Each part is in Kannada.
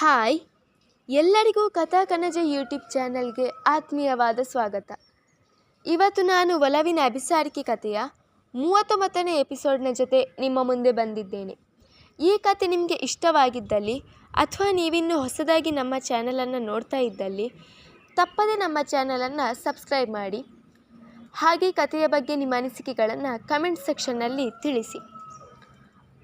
ಹಾಯ್. ಎಲ್ಲರಿಗೂ ಕಥಾ ಕನಜ ಯೂಟ್ಯೂಬ್ ಚಾನಲ್ಗೆ ಆತ್ಮೀಯವಾದ ಸ್ವಾಗತ. ಇವತ್ತು ನಾನು ಒಲವಿನ ಅಭಿಸಾರಿಕೆ ಕಥೆಯ ಮೂವತ್ತೊಂಬತ್ತನೇ ಎಪಿಸೋಡ್ನ ಜೊತೆ ನಿಮ್ಮ ಮುಂದೆ ಬಂದಿದ್ದೇನೆ. ಈ ಕತೆ ನಿಮಗೆ ಇಷ್ಟವಾಗಿದ್ದಲ್ಲಿ ಅಥವಾ ನೀವಿನ್ನು ಹೊಸದಾಗಿ ನಮ್ಮ ಚಾನಲನ್ನು ನೋಡ್ತಾ ಇದ್ದಲ್ಲಿ, ತಪ್ಪದೆ ನಮ್ಮ ಚಾನಲನ್ನು ಸಬ್ಸ್ಕ್ರೈಬ್ ಮಾಡಿ. ಹಾಗೆ ಕಥೆಯ ಬಗ್ಗೆ ನಿಮ್ಮ ಅನಿಸಿಕೆಗಳನ್ನು ಕಮೆಂಟ್ ಸೆಕ್ಷನ್ನಲ್ಲಿ ತಿಳಿಸಿ.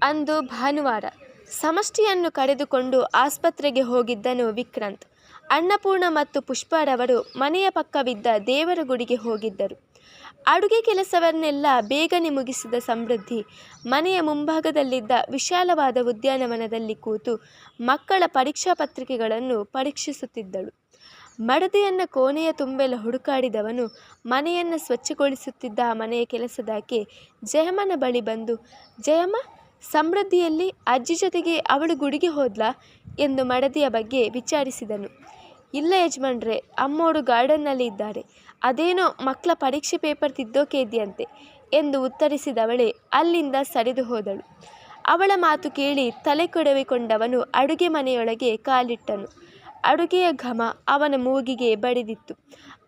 ಅಂದು ಭಾನುವಾರ ಸಮಷ್ಟಿಯನ್ನು ಕರೆದುಕೊಂಡು ಆಸ್ಪತ್ರೆಗೆ ಹೋಗಿದ್ದನು ವಿಕ್ರಾಂತ್. ಅನ್ನಪೂರ್ಣ ಮತ್ತು ಪುಷ್ಪಾರವರು ಮನೆಯ ಪಕ್ಕವಿದ್ದ ದೇವರ ಗುಡಿಗೆ ಹೋಗಿದ್ದರು. ಅಡುಗೆ ಕೆಲಸವನ್ನೆಲ್ಲ ಬೇಗನೆ ಮುಗಿಸಿದ ಸಮೃದ್ಧಿ ಮನೆಯ ಮುಂಭಾಗದಲ್ಲಿದ್ದ ವಿಶಾಲವಾದ ಉದ್ಯಾನವನದಲ್ಲಿ ಕೂತು ಮಕ್ಕಳ ಪರೀಕ್ಷಾ ಪತ್ರಿಕೆಗಳನ್ನು ಪರೀಕ್ಷಿಸುತ್ತಿದ್ದಳು. ಮಡದೆಯನ್ನ ಕೋಣೆಯ ತುಂಬೆಲ್ಲ ಹುಡುಕಾಡಿದವನು ಮನೆಯನ್ನು ಸ್ವಚ್ಛಗೊಳಿಸುತ್ತಿದ್ದ ಮನೆಯ ಕೆಲಸದಾಕೆ ಜಯಮ್ಮನ ಬಳಿ ಬಂದು, ಜಯಮ್ಮ ಸಮೃದ್ಧಿಯಲ್ಲಿ ಅಜ್ಜಿ ಜೊತೆಗೆ ಅವಳು ಗುಡಿಗೆ ಹೋದ್ಲಾ ಎಂದು ಮಡದಿಯ ಬಗ್ಗೆ ವಿಚಾರಿಸಿದನು. ಇಲ್ಲ ಯಜಮಾನ್ರೆ, ಅಮ್ಮೋಡು ಗಾರ್ಡನ್ನಲ್ಲಿ ಇದ್ದಾರೆ. ಅದೇನೋ ಮಕ್ಕಳ ಪರೀಕ್ಷೆ ಪೇಪರ್ ತಿದ್ದೋಕೆ ಇದೆಯಂತೆ ಎಂದು ಉತ್ತರಿಸಿದವಳೆ ಅಲ್ಲಿಂದ ಸರಿದು ಹೋದಳು. ಅವಳ ಮಾತು ಕೇಳಿ ತಲೆ ಕೊಡವಿಕೊಂಡವನು ಅಡುಗೆ ಮನೆಯೊಳಗೆ ಕಾಲಿಟ್ಟನು. ಅಡುಗೆಯ ಘಮ ಅವನ ಮೂಗಿಗೆ ಬಡಿದಿತ್ತು.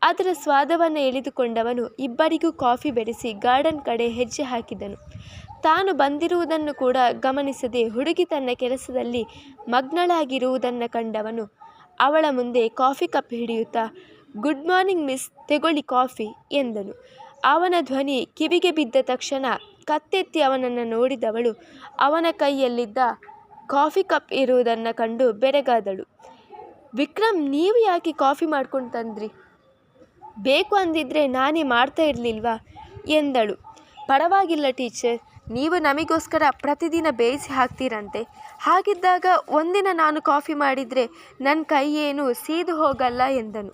ಅದರ ಸ್ವಾದವನ್ನು ಎಳೆದುಕೊಂಡವನು ಇಬ್ಬರಿಗೂ ಕಾಫಿ ಬೆರೆಸಿ ಗಾರ್ಡನ್ ಕಡೆ ಹೆಜ್ಜೆ ಹಾಕಿದನು. ತಾನು ಬಂದಿರುವುದನ್ನು ಕೂಡ ಗಮನಿಸದೆ ಹುಡುಗಿ ತನ್ನ ಕೆಲಸದಲ್ಲಿ ಮಗ್ನಳಾಗಿರುವುದನ್ನು ಕಂಡವನು. ಅವಳ ಮುಂದೆ ಕಾಫಿ ಕಪ್ ಹಿಡಿಯುತ್ತಾ, ಗುಡ್ ಮಾರ್ನಿಂಗ್ ಮಿಸ್, ತೆಗೊಳ್ಳಿ ಕಾಫಿ, ಎಂದನು. ಅವನ ಧ್ವನಿ ಕಿವಿಗೆ ಬಿದ್ದ ತಕ್ಷಣ ಕತ್ತೆತ್ತಿ ಅವನನ್ನು ನೋಡಿದವಳು. ಅವನ ಕೈಯಲ್ಲಿದ್ದ ಕಾಫಿ ಕಪ್ ಇರುವುದನ್ನು ಕಂಡು ಬೆರಗಾದಳು. ವಿಕ್ರಮ್, ನೀವು ಯಾಕೆ ಕಾಫಿ ಮಾಡ್ಕೊಂಡು ತಂದ್ರಿ? ಬೇಕು ಅಂದಿದ್ರೆ ನಾನೇ ಮಾಡ್ತಾ ಇರಲಿಲ್ವಾ? ಎಂದಳು. ಪರವಾಗಿಲ್ಲ ಟೀಚರ್ ನೀವು ನಮಗೋಸ್ಕರ ಪ್ರತಿದಿನ ಬೇಯಿಸಿ ಹಾಕ್ತೀರಂತೆ. ಹಾಗಿದ್ದಾಗ ಒಂದಿನ ನಾನು ಕಾಫಿ ಮಾಡಿದರೆ ನನ್ನ ಕೈ ಏನು ಸೀದು ಹೋಗಲ್ಲ ಎಂದನು.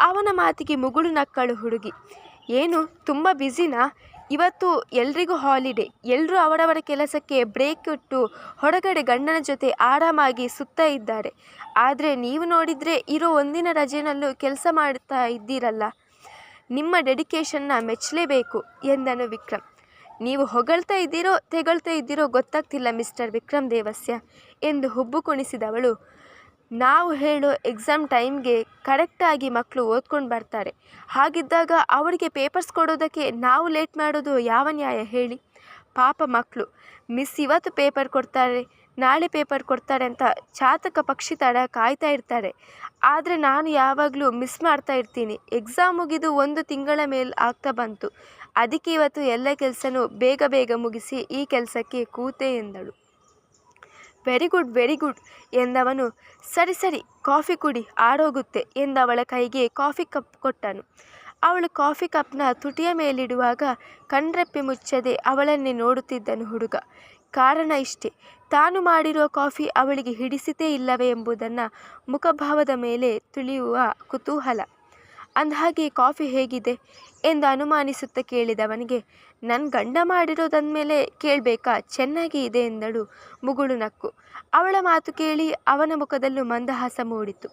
ಅವನ ಮಾತಿಗೆ ಮುಗುಳು ನಕ್ಕಳು ಹುಡುಗಿ. ಏನು, ತುಂಬ ಬ್ಯುಸಿನಾ? ಇವತ್ತು ಎಲ್ರಿಗೂ ಹಾಲಿಡೇ. ಎಲ್ಲರೂ ಅವರವರ ಕೆಲಸಕ್ಕೆ ಬ್ರೇಕ್ ಇಟ್ಟು ಹೊರಗಡೆ ಗಂಡನ ಜೊತೆ ಆರಾಮಾಗಿ ಸುತ್ತ ಇದ್ದಾರೆ. ಆದರೆ ನೀವು ನೋಡಿದರೆ ಇರೋ ಒಂದಿನ ರಜೆನಲ್ಲೂ ಕೆಲಸ ಮಾಡ್ತಾ ಇದ್ದೀರಲ್ಲ. ನಿಮ್ಮ ಡೆಡಿಕೇಶನ್ನ ಮೆಚ್ಚಲೇಬೇಕು, ಎಂದನು ವಿಕ್ರಮ್. ನೀವು ಹೊಗಳ್ತಾ ಇದ್ದೀರೋ, ತೆಗಳ್ತಾ ಇದ್ದೀರೋ ಗೊತ್ತಾಗ್ತಿಲ್ಲ ಮಿಸ್ಟರ್ ವಿಕ್ರಮ್ ದೇವಸ್ಯ ಎಂದು ಹುಬ್ಬು ಕುಣಿಸಿದವಳು ನಾವು ಹೇಳೋ ಎಕ್ಸಾಮ್ ಟೈಮ್ಗೆ ಕರೆಕ್ಟಾಗಿ ಮಕ್ಕಳು ಓದ್ಕೊಂಡು ಬರ್ತಾರೆ. ಹಾಗಿದ್ದಾಗ ಅವರಿಗೆ ಪೇಪರ್ಸ್ ಕೊಡೋದಕ್ಕೆ ನಾವು ಲೇಟ್ ಮಾಡೋದು ಯಾವ ನ್ಯಾಯ ಹೇಳಿ. ಪಾಪ ಮಕ್ಕಳು ಮಿಸ್ ಇವತ್ತು ಪೇಪರ್ ಕೊಡ್ತಾರೆ, ನಾಳೆ ಪೇಪರ್ ಕೊಡ್ತಾರೆ ಅಂತ ಚಾತಕ ಪಕ್ಷಿ ತಡ ಕಾಯ್ತಾ ಇರ್ತಾರೆ. ಆದರೆ ನಾನು ಯಾವಾಗಲೂ ಮಿಸ್ ಮಾಡ್ತಾ ಇರ್ತೀನಿ. ಎಕ್ಸಾಮ್ ಮುಗಿದು ಒಂದು ತಿಂಗಳ ಮೇಲೆ ಆಗ್ತಾ ಬಂತು. ಅದಕ್ಕೆ ಇವತ್ತು ಎಲ್ಲ ಕೆಲಸನೂ ಬೇಗ ಬೇಗ ಮುಗಿಸಿ ಈ ಕೆಲಸಕ್ಕೆ ಕೂತೆ ಎಂದಳು. ವೆರಿ ಗುಡ್ ವೆರಿ ಗುಡ್ ಎಂದವನು. ಸರಿ ಸರಿ, ಕಾಫಿ ಕುಡಿ ಆರೋಗುತ್ತೆ ಎಂದವಳ ಕೈಗೆ ಕಾಫಿ ಕಪ್ ಕೊಟ್ಟನು. ಅವಳು ಕಾಫಿ ಕಪ್ನ ತುಟಿಯ ಮೇಲಿಡುವಾಗ ಕಣ್ರೆಪ್ಪೆ ಮುಚ್ಚದೆ ಅವಳನ್ನೇ ನೋಡುತ್ತಿದ್ದನು ಹುಡುಗ. ಕಾರಣ ಇಷ್ಟೇ, ತಾನು ಮಾಡಿರುವ ಕಾಫಿ ಅವಳಿಗೆ ಹಿಡಿಸಿತೇ ಇಲ್ಲವೇ ಎಂಬುದನ್ನು ಮುಖಭಾವದ ಮೇಲೆ ತಿಳಿಯುವ ಕುತೂಹಲ. ಅಂದಹಾಗೆ ಕಾಫಿ ಹೇಗಿದೆ ಎಂದು ಅನುಮಾನಿಸುತ್ತ ಕೇಳಿದವನಿಗೆ ನನ್ನ ಗಂಡ ಮಾಡಿರೋದಂದಮೇಲೆ ಕೇಳಬೇಕಾ? ಚೆನ್ನಾಗಿ ಇದೆ ಎಂದಳು ಮುಗುಳು ನಕ್ಕು. ಅವಳ ಮಾತು ಕೇಳಿ ಅವನ ಮುಖದಲ್ಲೂ ಮಂದಹಾಸ ಮೂಡಿತು.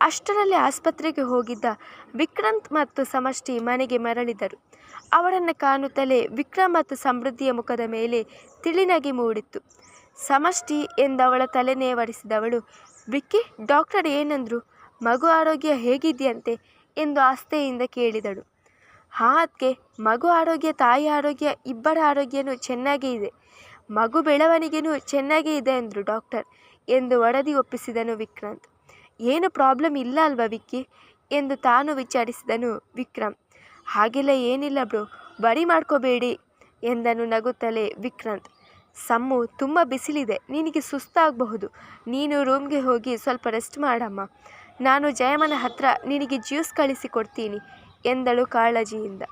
ಅಷ್ಟರಲ್ಲಿ ಆಸ್ಪತ್ರೆಗೆ ಹೋಗಿದ್ದ ವಿಕ್ರಾಂತ್ ಮತ್ತು ಸಮಷ್ಟಿ ಮನೆಗೆ ಮರಳಿದರು. ಅವರನ್ನು ಕಾಣುತ್ತಲೇ ವಿಕ್ರಮ್ ಮತ್ತು ಸಮೃದ್ಧಿಯ ಮುಖದ ಮೇಲೆ ತಿಳಿನಗೆ ಮೂಡಿತ್ತು. ಸಮಷ್ಟಿ ಎಂದವಳ ತಲೆ ನೇವರಿಸಿದವಳು ವಿಕ್ಕಿ, ಡಾಕ್ಟರ್ ಏನಂದ್ರು? ಮಗು ಆರೋಗ್ಯ ಹೇಗಿದೆಯಂತೆ? ಎಂದು ಆಸ್ಥೆಯಿಂದ ಕೇಳಿದಳು. ಹಾ ಅದಕ್ಕೆ ಮಗು ಆರೋಗ್ಯ, ತಾಯಿ ಆರೋಗ್ಯ, ಇಬ್ಬರ ಆರೋಗ್ಯನೂ ಚೆನ್ನಾಗೇ ಇದೆ. ಮಗು ಬೆಳವಣಿಗೆನೂ ಚೆನ್ನಾಗೇ ಇದೆ ಅಂದರು ಡಾಕ್ಟರ್ ಎಂದು ವರದಿ ಒಪ್ಪಿಸಿದನು ವಿಕ್ರಾಂತ್. ಏನು ಪ್ರಾಬ್ಲಮ್ ಇಲ್ಲ ಅಲ್ವಾ ವಿಕ್ಕಿ ಎಂದು ತಾನು ವಿಚಾರಿಸಿದನು ವಿಕ್ರಮ್. ಹಾಗೆಲ್ಲ ಏನಿಲ್ಲ ಬ್ರು, ಬರಿ ಮಾಡ್ಕೋಬೇಡಿ ಎಂದನು ನಗುತ್ತಲೇ ವಿಕ್ರಾಂತ್. ಸಮ್ಮು, ತುಂಬ ಬಿಸಿಲಿದೆ, ನಿನಗೆ ಸುಸ್ತಾಗಬಹುದು. ನೀನು ರೂಮ್ಗೆ ಹೋಗಿ ಸ್ವಲ್ಪ ರೆಸ್ಟ್ ಮಾಡಮ್ಮ. ನಾನು ಜಯಮ್ಮನ ಹತ್ರ ನಿನಗೆ ಜ್ಯೂಸ್ ಕಳಿಸಿ ಕೊಡ್ತೀನಿ, ಎಂದಳು ಕಾಳಜಿಯಿಂದ.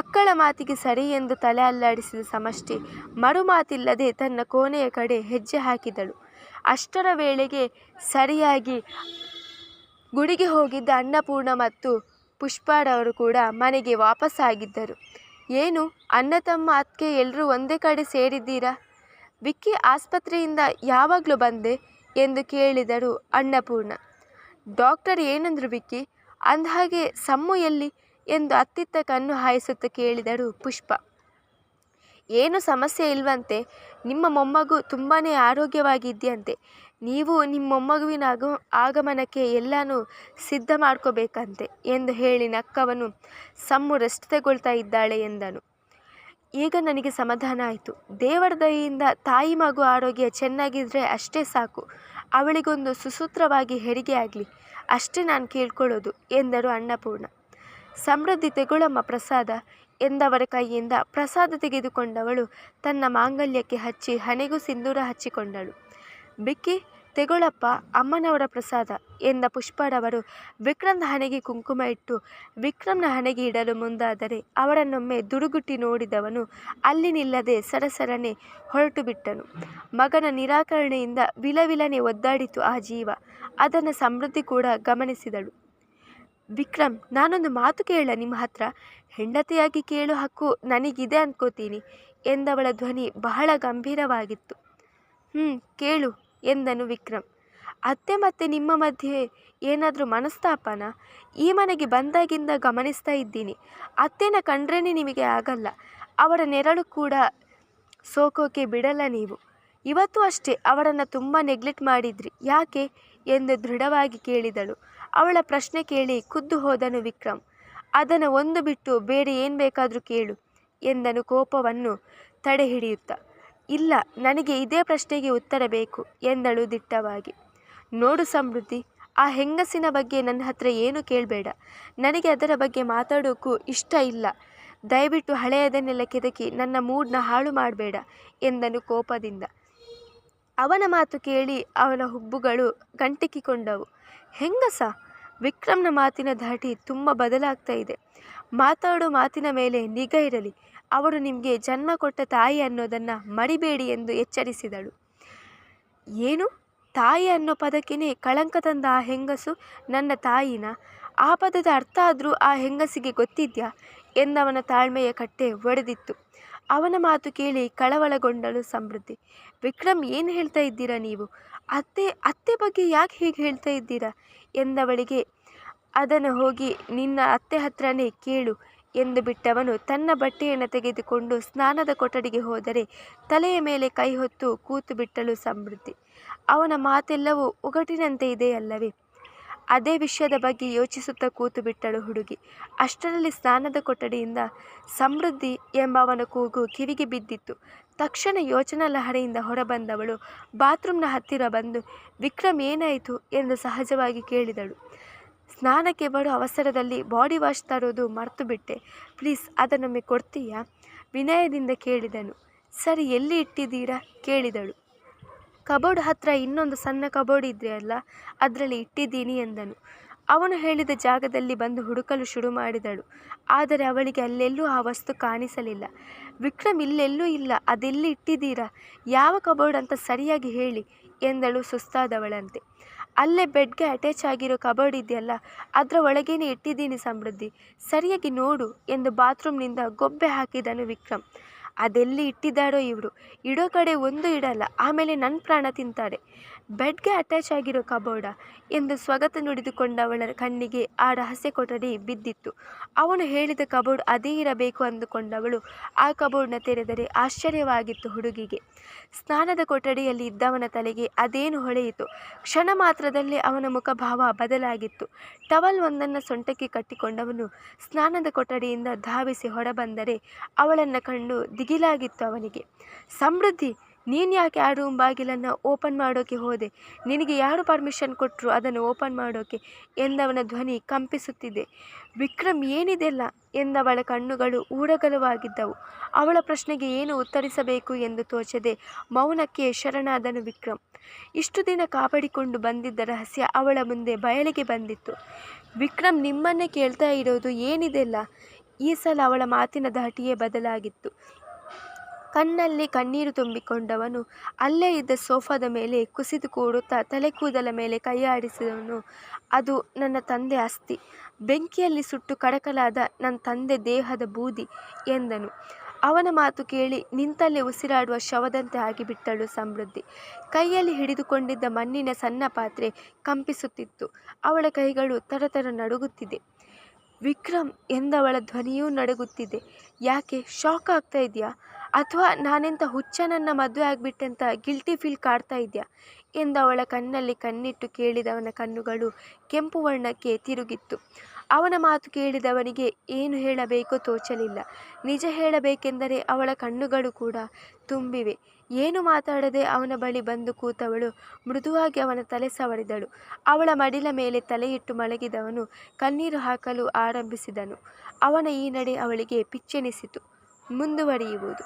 ಅಕ್ಕಳ ಮಾತಿಗೆ ಸರಿ ಎಂದು ತಲೆ ಅಲ್ಲಾಡಿಸಿದ ಸಮಷ್ಟಿ ಮರುಮಾತಿಲ್ಲದೆ ತನ್ನ ಕೋಣೆಯ ಕಡೆ ಹೆಜ್ಜೆ ಹಾಕಿದಳು. ಅಷ್ಟರ ವೇಳೆಗೆ ಸರಿಯಾಗಿ ಗುಡಿಗೆ ಹೋಗಿದ್ದ ಅನ್ನಪೂರ್ಣ ಮತ್ತು ಪುಷ್ಪಾರವರು ಕೂಡ ಮನೆಗೆ ವಾಪಸ್ಸಾಗಿದ್ದರು ಏನು, ಅಣ್ಣ ತಮ್ಮ ಅತ್ತಿಗೆ ಎಲ್ಲರೂ ಒಂದೇ ಕಡೆ ಸೇರಿದ್ದೀರಾ? ವಿಕ್ಕಿ ಆಸ್ಪತ್ರೆಯಿಂದ ಯಾವಾಗಲೂ ಬಂದೆ, ಎಂದು ಕೇಳಿದರು ಅನ್ನಪೂರ್ಣ. ಡಾಕ್ಟರ್ ಏನಂದ್ರು ವಿಕ್ಕಿ? ಅಂದಹಾಗೆ ಸಮ್ಮು ಎಲ್ಲಿ? ಎಂದು ಅತ್ತಿತ್ತ ಕಣ್ಣು ಹಾಯಿಸುತ್ತಾ ಕೇಳಿದಳು ಪುಷ್ಪ. ಏನು ಸಮಸ್ಯೆ ಇಲ್ವಂತೆ? ನಿಮ್ಮ ಮೊಮ್ಮಗು ತುಂಬಾ ಆರೋಗ್ಯವಾಗಿದೆಯಂತೆ. ನೀವು ನಿಮ್ಮ ಮೊಮ್ಮಗುವಿನ ಆಗ, ಆಗಮನಕ್ಕೆ ಎಲ್ಲನೂ ಸಿದ್ಧ ಮಾಡ್ಕೋಬೇಕಂತೆ ಎಂದು ಹೇಳಿ ನಕ್ಕವನು ಸಮ್ಮು ರೆಸ್ಟ್ ತಗೊಳ್ತಾ ಇದ್ದಾಳೆ ಎಂದನು. ಈಗ ನನಗೆ ಸಮಾಧಾನ ಆಯಿತು. ದೇವರ ದಯೆಯಿಂದ ತಾಯಿ ಮಗು ಆರೋಗ್ಯ ಚೆನ್ನಾಗಿದ್ದರೆ ಅಷ್ಟೇ ಸಾಕು. ಅವಳಿಗೊಂದು ಸುಸೂತ್ರವಾಗಿ ಹೆರಿಗೆ ಆಗಲಿ, ಅಷ್ಟೇ ನಾನು ಕೇಳ್ಕೊಳ್ಳೋದು, ಎಂದರು ಅನ್ನಪೂರ್ಣ. ಸಮೃದ್ಧಿ ತೆಗೊಳಮ್ಮ ಪ್ರಸಾದ, ಎಂದವರ ಕೈಯಿಂದ ಪ್ರಸಾದ ತೆಗೆದುಕೊಂಡವಳು ತನ್ನ ಮಾಂಗಲ್ಯಕ್ಕೆ ಹಚ್ಚಿ ಹಣೆಗೂ ಸಿಂಧೂರ ಹಚ್ಚಿಕೊಂಡಳು. ಬಿಕ್ಕಿ ತೆಗೊಳಪ್ಪ ಅಮ್ಮನವರ ಪ್ರಸಾದ ಎಂದ ಪುಷ್ಪರವರು ವಿಕ್ರಮ್ನ ಹಣೆಗೆ ಕುಂಕುಮ ಇಟ್ಟು ವಿಕ್ರಮ್ನ ಹಣೆಗೆ ಇಡಲು ಮುಂದಾದರೆ ಅವರನ್ನೊಮ್ಮೆ ದುಡುಗುಟ್ಟಿ ನೋಡಿದವನು ಅಲ್ಲಿ ನಿಲ್ಲದೆ ಸರಸರನೆ ಹೊರಟು ಬಿಟ್ಟನು. ಮಗನ ನಿರಾಕರಣೆಯಿಂದ ವಿಲವಿಲನೆ ಒದ್ದಾಡಿತು ಆ ಜೀವ. ಅದನ್ನು ಸಮೃದ್ಧಿ ಕೂಡ ಗಮನಿಸಿದಳು. ವಿಕ್ರಮ್, ನಾನೊಂದು ಮಾತು ಕೇಳ ನಿಮ್ಮ ಹತ್ರ. ಹೆಂಡತಿಯಾಗಿ ಕೇಳು ಹಕ್ಕು ನನಗಿದೆ ಅನ್ಕೋತೀನಿ ಎಂದವಳ ಧ್ವನಿ ಬಹಳ ಗಂಭೀರವಾಗಿತ್ತು. ಹ್ಞೂ ಕೇಳು. ಎಂದನು ವಿಕ್ರಮ್. ಅತ್ತೆ ಮತ್ತೆ ನಿಮ್ಮ ಮಧ್ಯೆ ಏನಾದರೂ ಮನಸ್ತಾಪನ? ಈ ಮನೆಗೆ ಬಂದಾಗಿಂದ ಗಮನಿಸ್ತಾ ಇದ್ದೀನಿ. ಅತ್ತೆನ ಕಂಡ್ರೇ ನಿಮಗೆ ಆಗಲ್ಲ. ಅವರ ನೆರಳು ಕೂಡ ಸೋಕೋಕೆ ಬಿಡಲ್ಲ ನೀವು. ಇವತ್ತು ಅಷ್ಟೇ ಅವರನ್ನು ತುಂಬ ನೆಗ್ಲೆಕ್ಟ್ ಮಾಡಿದ್ರಿ. ಯಾಕೆ? ಎಂದು ದೃಢವಾಗಿ ಕೇಳಿದಳು. ಅವಳ ಪ್ರಶ್ನೆ ಕೇಳಿ ಖುದ್ದು ಹೋದನು ವಿಕ್ರಮ್. ಅದನ್ನು ಒಂದು ಬಿಟ್ಟು ಬೇರೆ ಏನು ಬೇಕಾದರೂ ಕೇಳು ಎಂದನು ಕೋಪವನ್ನು ತಡೆ ಹಿಡಿಯುತ್ತಾ ಇಲ್ಲ, ನನಗೆ ಇದೇ ಪ್ರಶ್ನೆಗೆ ಉತ್ತರ ಬೇಕು, ಎಂದಳು ದಿಟ್ಟವಾಗಿ. ನೋಡು ಸಮೃದ್ಧಿ, ಆ ಹೆಂಗಸಿನ ಬಗ್ಗೆ ನನ್ನ ಹತ್ರ ಏನು ಕೇಳಬೇಡ. ನನಗೆ ಅದರ ಬಗ್ಗೆ ಮಾತಾಡೋಕ್ಕೂ ಇಷ್ಟ ಇಲ್ಲ. ದಯವಿಟ್ಟು ಹಳೆಯದನ್ನೆಲ್ಲ ಕೆದಕಿ ನನ್ನ ಮೂಡ್ನ ಹಾಳು ಮಾಡಬೇಡ, ಎಂದನು ಕೋಪದಿಂದ. ಅವನ ಮಾತು ಕೇಳಿ ಅವನ ಹುಬ್ಬುಗಳು ಗಂಟಿಕ್ಕಿಕೊಂಡವು ಹೆಂಗಸ? ವಿಕ್ರಮ್ನ ಮಾತಿನ ಧಾಟಿ ತುಂಬ ಬದಲಾಗ್ತಾ ಇದೆ. ಮಾತಾಡೋ ಮಾತಿನ ಮೇಲೆ ನಿಗಾ ಇರಲಿ. ಅವಳು ನಿಮಗೆ ಜನ್ಮ ಕೊಟ್ಟ ತಾಯಿ ಅನ್ನೋದನ್ನು ಮರಿಬೇಡಿ ಎಂದು ಎಚ್ಚರಿಸಿದಳು. ಏನು? ತಾಯಿ ಅನ್ನೋ ಪದಕ್ಕೇ ಕಳಂಕ ತಂದ ಆ ಹೆಂಗಸು ನನ್ನ ತಾಯಿನ. ಆ ಪದದ ಅರ್ಥ ಆದರೂ ಆ ಹೆಂಗಸಿಗೆ ಗೊತ್ತಿದ್ಯಾ? ಎಂದವನ ತಾಳ್ಮೆಯ ಕಟ್ಟೆ ಒಡೆದಿತ್ತು. ಅವನ ಮಾತು ಕೇಳಿ ಕಳವಳಗೊಂಡಳು ಸಮೃದ್ಧಿ. ವಿಕ್ರಮ್ ಏನು ಹೇಳ್ತಾ ಇದ್ದೀರಾ ನೀವು? ಅತ್ತೆ ಅತ್ತೆ ಬಗ್ಗೆ ಯಾಕೆ ಹೀಗೆ ಹೇಳ್ತಾ ಇದ್ದೀರಾ? ಎಂದವಳಿಗೆ, ಅದನ್ನು ಹೋಗಿ ನಿನ್ನ ಅತ್ತೆ ಹತ್ರನೇ ಕೇಳು. ಎಂದು ಬಿಟ್ಟವನು ತನ್ನ ಬಟ್ಟೆಯನ್ನು ತೆಗೆದುಕೊಂಡು ಸ್ನಾನದ ಕೊಠಡಿಗೆ ಹೋದರೆ ತಲೆಯ ಮೇಲೆ ಕೈ ಹೊತ್ತು ಕೂತು ಬಿಟ್ಟಳು ಸಮೃದ್ಧಿ. ಅವನ ಮಾತೆಲ್ಲವೂ ಒಗಟಿನಂತೆ ಇದೆಯಲ್ಲವೇ ಅದೇ ವಿಷಯದ ಬಗ್ಗೆ ಯೋಚಿಸುತ್ತಾ ಕೂತು ಬಿಟ್ಟಳು ಹುಡುಗಿ. ಅಷ್ಟರಲ್ಲಿ ಸ್ನಾನದ ಕೊಠಡಿಯಿಂದ ಸಮೃದ್ಧಿ ಎಂಬ ಅವನ ಕೂಗು ಕಿವಿಗೆ ಬಿದ್ದಿತ್ತು. ತಕ್ಷಣ ಯೋಚನಾ ಲಹರಿಯಿಂದ ಹೊರಬಂದವಳು, ಬಾತ್ರೂಮ್ನ ಹತ್ತಿರ ಬಂದು, ವಿಕ್ರಮ್ ಏನಾಯಿತು? ಎಂದು ಸಹಜವಾಗಿ ಕೇಳಿದಳು. ಸ್ನಾನಕ್ಕೆ ಬರೋ ಅವಸರದಲ್ಲಿ ಬಾಡಿ ವಾಶ್ ತರೋದು ಮರೆತು ಬಿಟ್ಟೆ ಪ್ಲೀಸ್ ಅದನ್ನೊಮ್ಮೆ ಕೊಡ್ತೀಯಾ? ವಿನಯದಿಂದ ಕೇಳಿದನು. ಸರಿ, ಎಲ್ಲಿ ಇಟ್ಟಿದ್ದೀರಾ? ಕೇಳಿದಳು. ಕಬೋರ್ಡ್ ಹತ್ರ ಇನ್ನೊಂದು ಸಣ್ಣ ಕಬೋರ್ಡ್ ಅಲ್ಲ, ಅದರಲ್ಲಿ ಇಟ್ಟಿದ್ದೀನಿ ಎಂದನು. ಅವನು ಹೇಳಿದ ಜಾಗದಲ್ಲಿ ಬಂದು ಹುಡುಕಲು ಶುರು ಮಾಡಿದಳು. ಆದರೆ ಅವಳಿಗೆ ಅಲ್ಲೆಲ್ಲೂ ಆ ವಸ್ತು ಕಾಣಿಸಲಿಲ್ಲ. ವಿಕ್ರಮ್ ಇಲ್ಲೆಲ್ಲೂ ಇಲ್ಲ, ಅದೆಲ್ಲಿ ಇಟ್ಟಿದ್ದೀರಾ? ಯಾವ ಕಬೋರ್ಡ್ ಅಂತ ಸರಿಯಾಗಿ ಹೇಳಿ ಎಂದಳು ಸುಸ್ತಾದವಳಂತೆ. ಅಲ್ಲೇ ಬೆಡ್ಗೆ ಅಟ್ಯಾಚ್ ಆಗಿರೋ ಕಬೋರ್ಡ್ ಇದೆಯಲ್ಲ, ಅದರ ಒಳಗೇನೆ ಇಟ್ಟಿದ್ದೀನಿ ಸಮೃದ್ಧಿ. ಸರಿಯಾಗಿ ನೋಡು ಎಂದು ಬಾತ್ರೂಮ್ನಿಂದ ಗೊಬ್ಬೆ ಹಾಕಿದನು ವಿಕ್ರಮ್. ಅದೆಲ್ಲಿ ಇಟ್ಟಿದ್ದಾರೋ ಇವರು ಇಡೋ ಕಡೆ ಒಂದು ಇಡಲ್ಲ, ಆಮೇಲೆ ನನ್ನ ಪ್ರಾಣ ತಿಂತಾಳೆ. ಬೆಡ್ಗೆ ಅಟ್ಯಾಚ್ ಆಗಿರೋ ಕಬೋರ್ಡ ಎಂದು ಸ್ವಗತ ನುಡಿದುಕೊಂಡವಳ ಕಣ್ಣಿಗೆ ಆ ರಹಸ್ಯ ಕೊಠಡಿ ಬಿದ್ದಿತ್ತು. ಅವನು ಹೇಳಿದ ಕಬೋರ್ಡ್ ಅದೇ ಇರಬೇಕು ಅಂದುಕೊಂಡವಳು ಆ ಕಬೋರ್ಡ್ನ ತೆರೆದರೆ ಆಶ್ಚರ್ಯವಾಗಿತ್ತು ಹುಡುಗಿಗೆ. ಸ್ನಾನದ ಕೊಠಡಿಯಲ್ಲಿ ಇದ್ದವನ ತಲೆಗೆ ಅದೇನು ಹೊಳೆಯಿತು. ಕ್ಷಣ ಮಾತ್ರದಲ್ಲೇ ಅವನ ಮುಖಭಾವ ಬದಲಾಗಿತ್ತು. ಟವಲ್ ಒಂದನ್ನು ಸೊಂಟಕ್ಕೆ ಕಟ್ಟಿಕೊಂಡವನು ಸ್ನಾನದ ಕೊಠಡಿಯಿಂದ ಧಾವಿಸಿ ಹೊರಬಂದರೆ ಅವಳನ್ನು ಕಂಡು ದಿಗಿಲಾಗಿತ್ತು ಅವನಿಗೆ. ಸಮೃದ್ಧಿ, ನೀನು ಯಾಕೆ ಆ ರೂಮ್ ಬಾಗಿಲನ್ನು ಓಪನ್ ಮಾಡೋಕ್ಕೆ ಹೋದೆ? ನಿನಗೆ ಯಾರು ಪರ್ಮಿಷನ್ ಕೊಟ್ಟರು ಅದನ್ನು ಓಪನ್ ಮಾಡೋಕ್ಕೆ ಎಂದವನ ಧ್ವನಿ ಕಂಪಿಸುತ್ತಿದೆ. ವಿಕ್ರಮ್ ಏನಿದೆಲ್ಲ? ಎಂದವಳ ಕಣ್ಣುಗಳು ಊಡಗಲವಾಗಿದ್ದವು ಅವಳ ಪ್ರಶ್ನೆಗೆ ಏನು ಉತ್ತರಿಸಬೇಕು? ಎಂದು ತೋಚದೆ, ಮೌನಕ್ಕೆ ಶರಣಾದನು ವಿಕ್ರಮ್. ಇಷ್ಟು ದಿನ ಕಾಪಾಡಿಕೊಂಡು ಬಂದಿದ್ದ ರಹಸ್ಯ ಅವಳ ಮುಂದೆ ಬಯಲಿಗೆ ಬಂದಿತ್ತು. ವಿಕ್ರಮ್, ನಿಮ್ಮನ್ನೇ ಕೇಳ್ತಾ ಇರೋದು ಏನಿದೆಲ್ಲ? ಈ ಸಲ ಅವಳ ಮಾತಿನ ಧಾಟಿಯೇ ಬದಲಾಗಿತ್ತು. ಕಣ್ಣಲ್ಲಿ ಕಣ್ಣೀರು ತುಂಬಿಕೊಂಡವನು. ಅಲ್ಲೇ ಇದ್ದ ಸೋಫಾದ ಮೇಲೆ ಕುಸಿದು ಕೂಡುತ್ತಾ ತಲೆ ಕೂದಲ ಮೇಲೆ ಕೈ ಆಡಿಸಿದವನು. ಅದು ನನ್ನ ತಂದೆ ಅಸ್ಥಿ ಬೆಂಕಿಯಲ್ಲಿ ಸುಟ್ಟು ಕಡಕಲಾದ ನನ್ನ ತಂದೆ ದೇಹದ ಬೂದಿ ಎಂದನು. ಅವನ ಮಾತು ಕೇಳಿ ನಿಂತಲ್ಲೇ ಉಸಿರಾಡುವ ಶವದಂತೆ ಆಗಿಬಿಟ್ಟಳು ಸಮೃದ್ಧಿ. ಕೈಯಲ್ಲಿ ಹಿಡಿದುಕೊಂಡಿದ್ದ ಮಣ್ಣಿನ ಸಣ್ಣ ಪಾತ್ರೆ ಕಂಪಿಸುತ್ತಿತ್ತು. ಅವಳ ಕೈಗಳು ತರತರ ನಡುಗುತ್ತಿದೆ. ವಿಕ್ರಮ್ ಎಂದವಳ ಧ್ವನಿಯೂ ನಡುಗುತ್ತಿದೆ. ಯಾಕೆ? ಶಾಕ್ ಆಗ್ತಾ ಇದೆಯಾ? ಅಥವಾ ನಾನೆಂಥ ಹುಚ್ಚನನ್ನು ಮದುವೆ ಆಗಿಬಿಟ್ಟೆ ಅಂತ ಗಿಲ್ಟಿ ಫೀಲ್ ಕಾಡ್ತಾ ಇದೆಯಾ ಎಂದು ಅವಳ ಕಣ್ಣಲ್ಲಿ ಕಣ್ಣಿಟ್ಟು ಕೇಳಿದವನ ಕಣ್ಣುಗಳು ಕೆಂಪು ವರ್ಣಕ್ಕೆ ತಿರುಗಿತ್ತು. ಅವನ ಮಾತು ಕೇಳಿದವನಿಗೆ ಏನು ಹೇಳಬೇಕೋ ತೋಚಲಿಲ್ಲ. ನಿಜ ಹೇಳಬೇಕೆಂದರೆ ಅವಳ ಕಣ್ಣುಗಳು ಕೂಡ ತುಂಬಿವೆ. ಏನು ಮಾತಾಡದೆ ಅವನ ಬಳಿ ಬಂದು ಕೂತವಳು ಮೃದುವಾಗಿ ಅವನ ತಲೆ ಸವರಿದಳು. ಅವಳ ಮಡಿಲ ಮೇಲೆ ತಲೆಯಿಟ್ಟು ಮಲಗಿದವನು ಕಣ್ಣೀರು ಹಾಕಲು ಆರಂಭಿಸಿದನು. ಅವನ ಈ ನಡೆ ಅವಳಿಗೆ ಪಿಚ್ಚೆನಿಸಿತು. ಮುಂದುವರಿಯುವುದು.